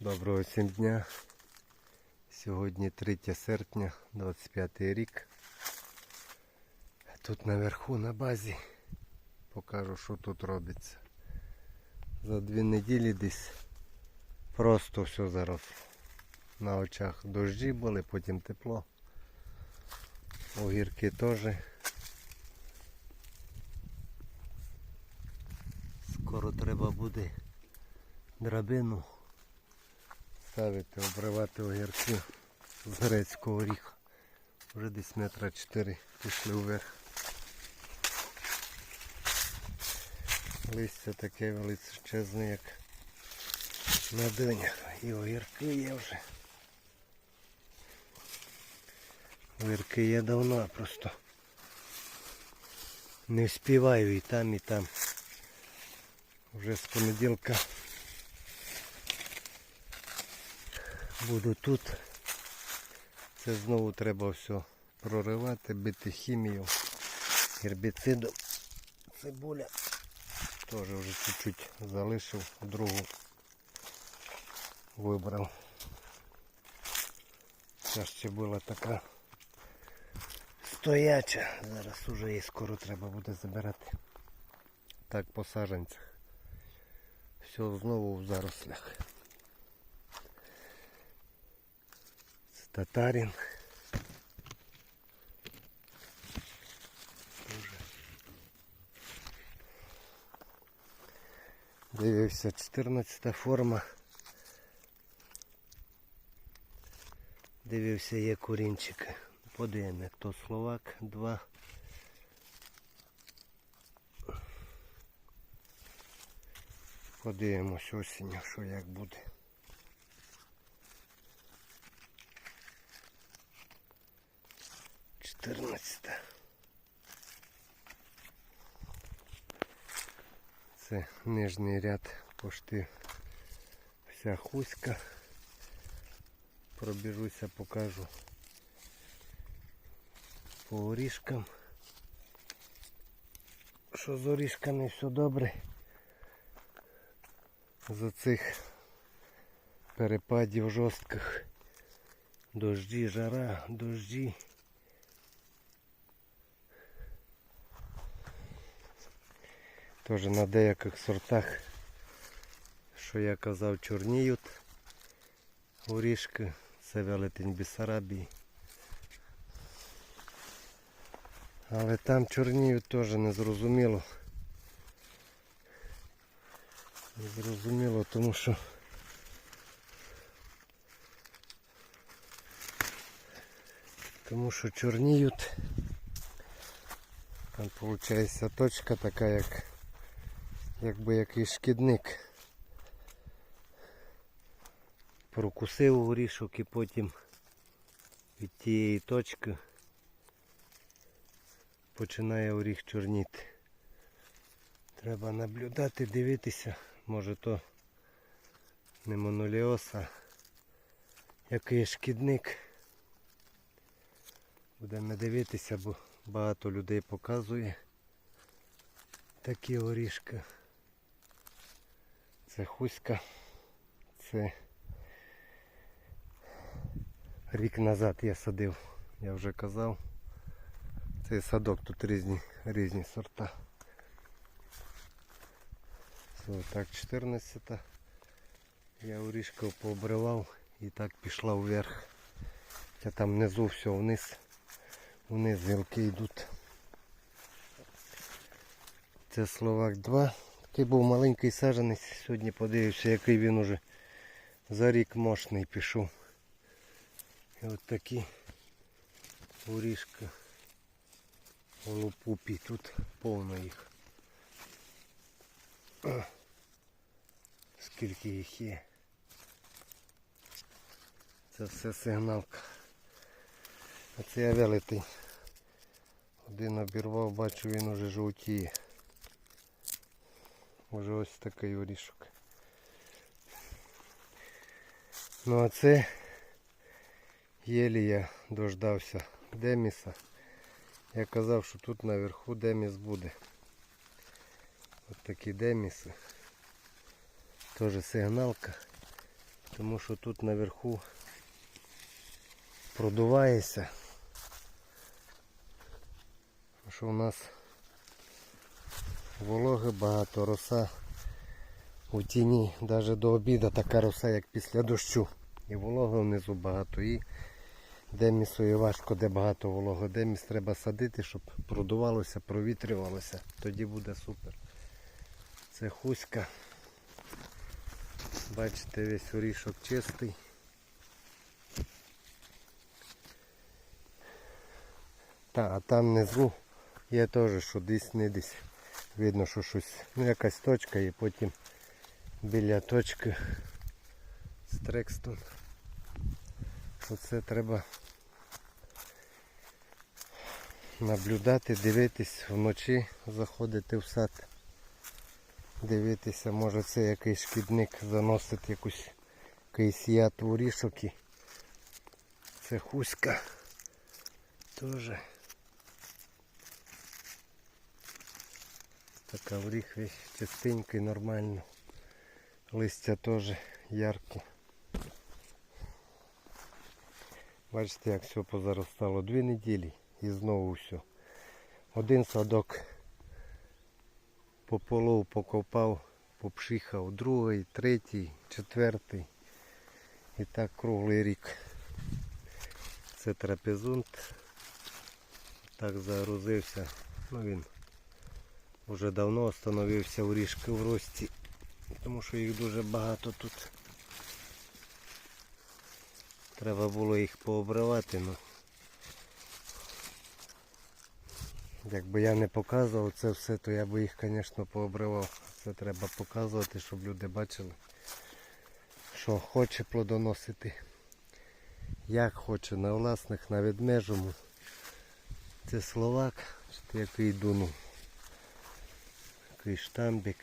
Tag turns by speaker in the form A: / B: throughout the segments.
A: Доброго всім дня. Сьогодні 3 серпня, 25 рік. Тут наверху на базі покажу, що тут робиться. За дві неділі десь просто все заросло. На очах дощі були, потім тепло. Огірки теж. Скоро треба буде драбину ставити, обривати огірки з грецького оріха. Вже десь метра 4 пішли вверх. Листя таке величезне, як на динях. І огірки є вже. Огірки є давно, просто не вспіваю і там, і там. Вже з понеділка буду тут. Це знову треба все проривати, бити хімію, гербіцидом. Цибуля. Теж вже чуть-чуть залишив, другу вибрав. Ця ще була така стояча. Зараз уже її скоро треба буде забирати. Так по саженцях. Все знову в зарослях. Татарин. Дивився 14 форма. Дивився є курінчики. Подивимо, як то словак 2. Подивимось осінню, що як буде. Чотирнадцята. Це нижній ряд пошти вся хуська. Пробіжуся, покажу по орішкам. Що з орішками все добре. З цих перепадів жорстких дожді, жара, дожді. Теж на деяких сортах, що я казав, чорніють горішки, це велетень Бісарабії. Але там чорніють теж незрозуміло. Незрозуміло, тому що тому що чорніють. Там виходить точка така, як якби якийсь шкідник. Прокусив горішок і потім від тієї точки починає оріх чорніти. Треба наблюдати, дивитися, може то не моноліоз, який шкідник. Будемо дивитися, бо багато людей показує такі орішки. Це хуська. Це рік назад я садив, я вже казав. Цей садок тут різні різні сорта. Все, так 14 я орішків пообривав і так пішла вверх. Хоча там внизу все вниз. Вниз гілки йдуть. Це Словак 2. Такий був маленький саджанець. Сьогодні подивився, який він уже за рік мощний пішов. І от такі горішки. Голопупі. Тут повно їх. Скільки їх є. Це все сигналка. А це я велетий. Один обірвав, бачу він уже жовтіє. Уже ось такий орішок. Ну а це єлі я дождався Деміса. Я казав, що тут наверху Деміс буде. Ось такі Деміси. Теж сигналка. Тому що тут наверху продувається. Що у нас вологи багато, роса у тіні, навіть до обіду така роса, як після дощу. І вологи внизу багато. І демісу і важко, де багато вологи. Деміс треба садити, щоб продувалося, провітрювалося. Тоді буде супер. Це хуська. Бачите, весь орішок чистий. Та, а там внизу є теж, що десь не десь. Видно, що щось, ну якась точка і потім біля точки стрекстон. Оце треба наблюдати, дивитись вночі, заходити в сад. Дивитися, може це якийсь шкідник заносить якусь якийсь яд у рішоки. Це хуська. Тоже. Така в ріг весь чистенький, нормально. Листя теж яркі. Бачите, як все позаростало. Дві неділі і знову все. Один садок пополов, покопав, попшихав, другий, третій, четвертий. І так круглий рік. Це трапезунт. Так загрузився. Ну він вже давно остановився у ріжки в рості, тому що їх дуже багато тут. Треба було їх пообривати, ну якби я не показував це все, то я би їх, звісно, пообривав. Це треба показувати, щоб люди бачили, що хоче плодоносити, як хоче, на власних, на відмежому. Це словак, чи який дуну. Такий штамбик.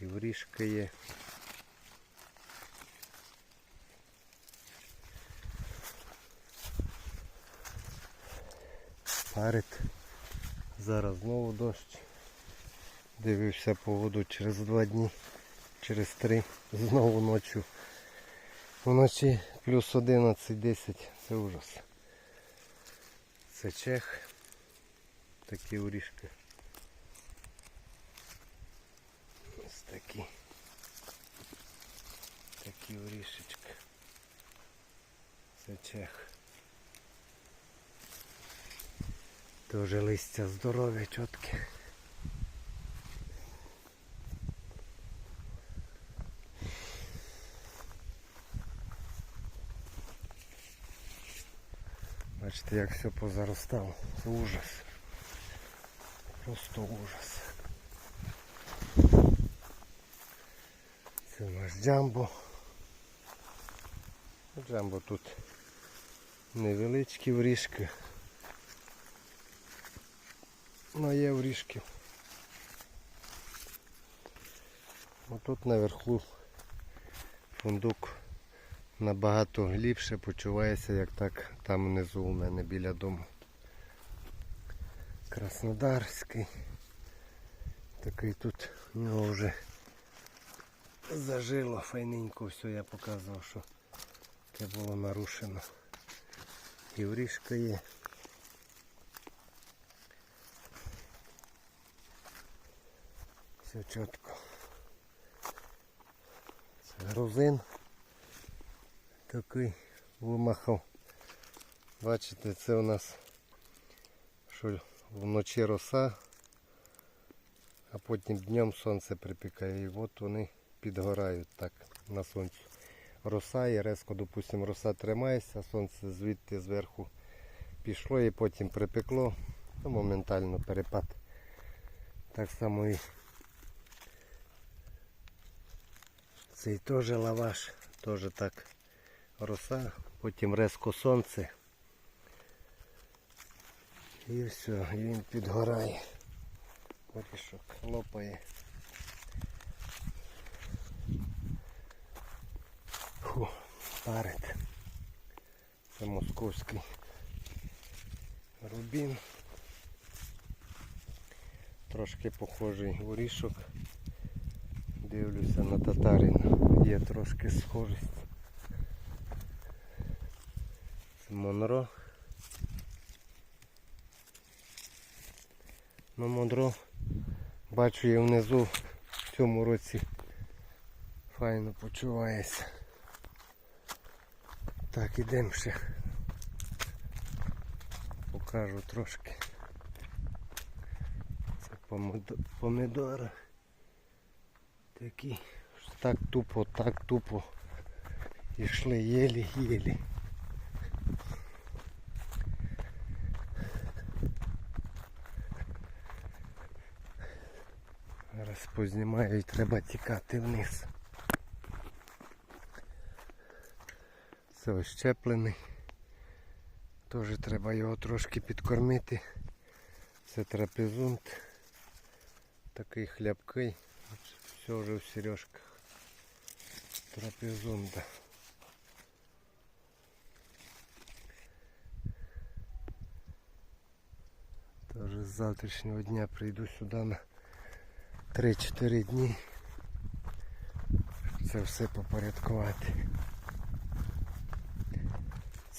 A: І вріжка є. Парить. Зараз знову дощ. Дивився погоду через два дні, через три. Знову ночі. Вночі плюс 11-10. Це ужас. Це чех. Такі уріжки. Такі. Такі орішечки. Це чех. Тоже листя здорове, чітке. Бачите, як все позаростало. Це ужас. Просто ужас. Це наш джамбо. Джамбо тут невеличкі вріжки. Ну є вріжки. Отут наверху фундук набагато ліпше почувається, як так там внизу у мене біля дому. Краснодарський. Такий тут у нього вже зажило файненько, все я показував, що таке було нарушено. І є. Все чітко. Це грузин такий вимахав. Бачите, це у нас що вночі роса, а потім днем сонце припікає. І от вони підгорають так на сонці. Роса і резко, допустимо, роса тримається, сонце звідти зверху пішло і потім припекло. Ну, моментально перепад. Так само і цей теж лаваш, теж так роса, потім резко сонце. І все, він підгорає. Горішок лопає. Парить. Це московський рубін. Трошки похожий горішок. Дивлюся на татарина. є трошки схожість. Це Монро. Ну, Монро бачу я внизу в цьому році файно почувається. Так, ідемо ще. Покажу трошки. Це помидори. Такі. Так тупо, так тупо. Ішли єлі-єлі. Зараз познімаю і треба тікати вниз. Це ось щеплений. Теж треба його трошки підкормити. Це трапезунт. Такий хлябкий. Все вже в сережках. Трапезунда. Тож з завтрашнього дня прийду сюди на 3-4 дні. Це все попорядкувати.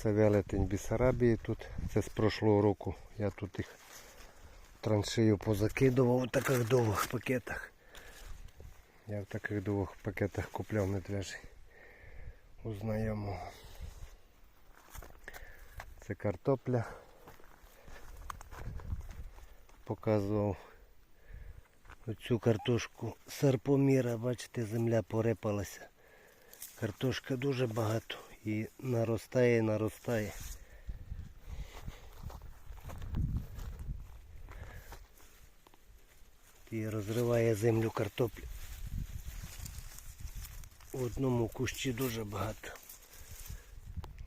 A: Це велетень Бісарабії тут. Це з прошлого року. Я тут їх траншею позакидував у таких довгих пакетах. Я в таких довгих пакетах купляв медвежий у знайомого. Це картопля. Показував оцю картошку серпоміра, бачите, земля порепалася. Картошка дуже багато і наростає, наростає. І розриває землю картоплі. В одному кущі дуже багато.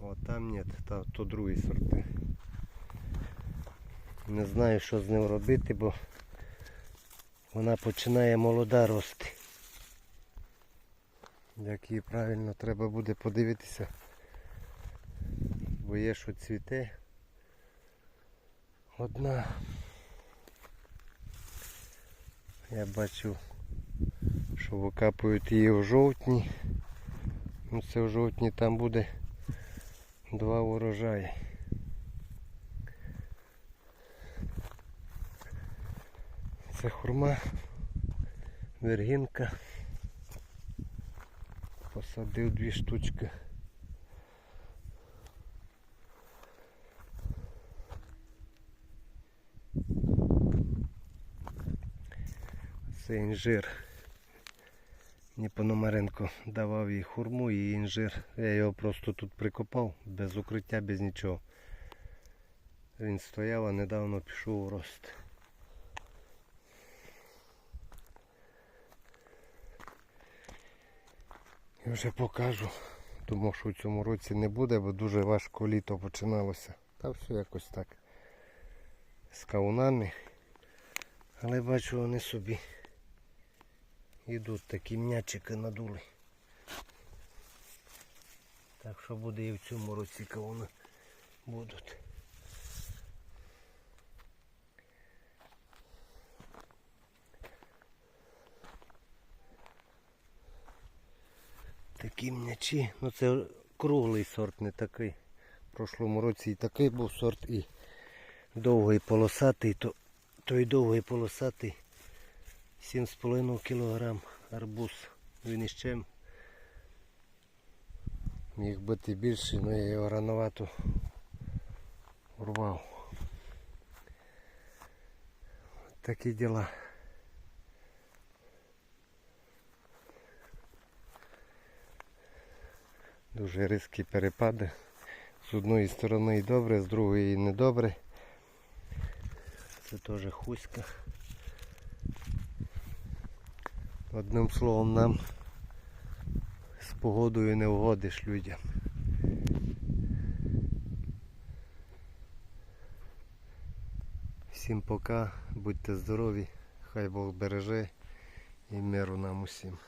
A: О, там ні, та, то другий сорти. Не знаю, що з ним робити, бо вона починає молода рости. Як її правильно треба буде подивитися. Бо є що цвіте. Одна. Я бачив, що викапують її в жовтні. Ну це в жовтні там буде два урожаї. Це хурма, вергінка. Посадив дві штучки. Це інжир. Мені Пономаренко давав їй хурму і інжир. Я його просто тут прикопав, без укриття, без нічого. Він стояв, а недавно пішов у рост. І вже покажу. Думав, що в цьому році не буде, бо дуже важко літо починалося. Та все якось так. З каунами. Але бачу вони собі йдуть такі м'ячики надули. Так що буде і в цьому році кауни будуть. Такі м'ячі, ну це круглий сорт, не такий. В прошлому році і такий був сорт, і довгий полосатий, то той довгий полосатий 7,5 кг арбуз. Він іще міг бути більший, але я його рановато урвав. Такі діла. Дуже різкі перепади. З одної сторони і добре, з другої і недобре. Це теж хуська. Одним словом нам з погодою не вгодиш людям. Всім пока, будьте здорові, хай Бог береже і миру нам усім.